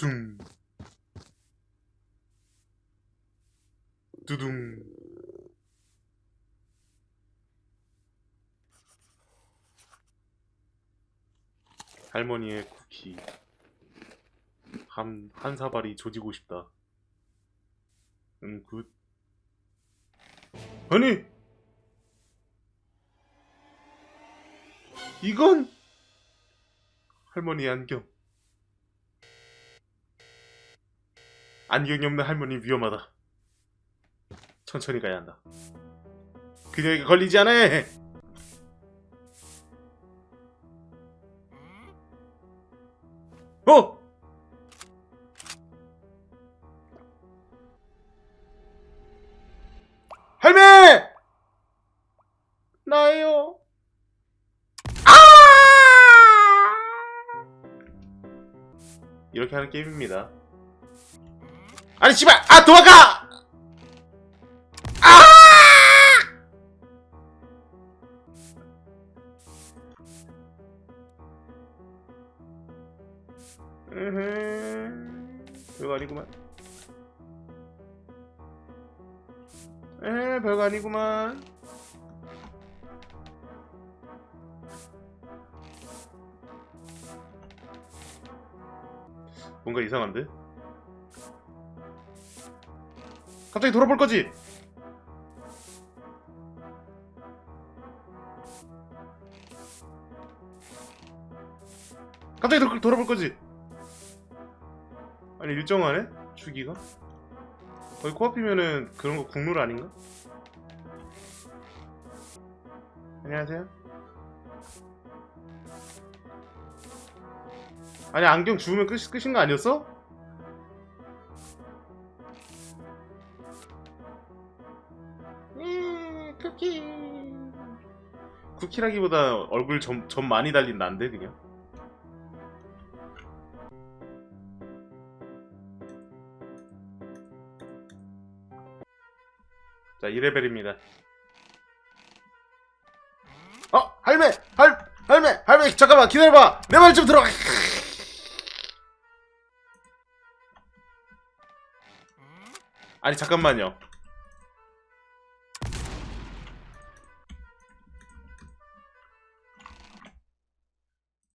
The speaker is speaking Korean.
둥. 두둥. 할머니의 쿠키. 한, 한 사발이 조지고 싶다. 응, 굿. 아니! 이건! 할머니 안경. 안경이 없는 할머니 위험하다. 천천히 가야 한다. 그녀에게 걸리지 않아! 어! 할매! 나예요. 아! 이렇게 하는 게임입니다. 아니 씨발! 아 도망가! 아! 별거 아니구만. 에 별거 아니구만. 뭔가 이상한데? 갑자기 돌아볼 거지? 갑자기 돌, 돌아볼 거지? 아니 일정하네? 주기가? 거의 코앞이면은 그런 거 국룰 아닌가? 안녕하세요. 아니 안경 주우면 끝, 끝인 거 아니었어? 쿠키. 쿠키라기보다 얼굴 점, 점 많이 달린 난데 그냥. 자, 2레벨입니다. 어, 할매! 할, 할매! 할매! 잠깐만, 기다려봐! 내 말 좀 들어! 아니, 잠깐만요.